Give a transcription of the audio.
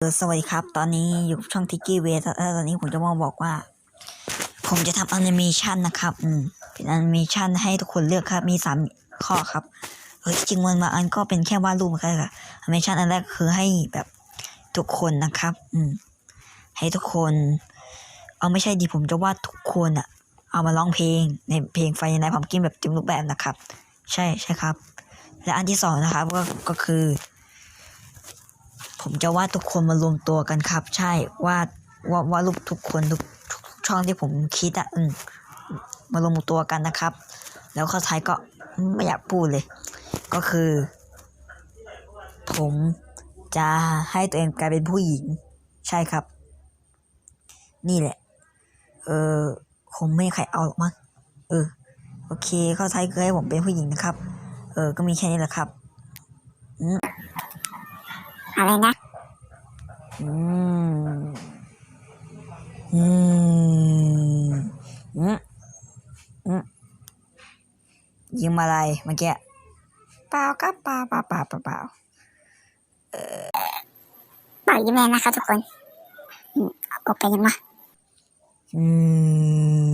เออสวัสดีครับ ตอนนี้อยู่ช่องทิกกี้เวทตอนนี้ผมจะมาบอกว่า ผมจะทำแอนิเมชันนะครับ อืม เป็นแอนิเมชันให้ทุกคนเลือกครับ มีสามข้อครับเออจริงๆมันบาอันก็เป็นแค่วาดรูปแครับแอนิเมชันอันแรกคือให้แบบทุกคนนะครับ อืม ให้ทุกคน เอาไม่ใช่ดิผมจะวาดทุกคนอะเอามาร้องเพลงในเพลงไฟในผมกินแบบเต็มรูปแบบนะครับ ใช่ใช่ครับ และอันที่สองนะครับก็ก็คือ ผมจะวาดทุกคนมารวมตัวกันครับ ใช่วาดวาดวาดรูปทุกคนทุกทุกช่องที่ผมคิดอะอืมมารวมตัวกันนะครับ แล้วข้อท้ายก็ไม่อยากพูดเลย ก็คือ ผมจะให้ตัวเองกลายเป็นผู้หญิง ใช่ครับ นี่แหละ เออคงไม่ใครเอาหรอกมั้งเออ โอเค ข้อท้ายคือให้ผมเป็นผู้หญิงนะครับ เออ ก็มีแค่นี้แหละครับ อะไรนะ อืม อืมอืมอืมยิงมาอะไรเมื่อกี้เปล่าครับเปล่าเปล่าเปล่าเปล่าเปล่าเป่ายิ้มเลยนะครับทุกคนอืมเอาอกไปยังวะอืม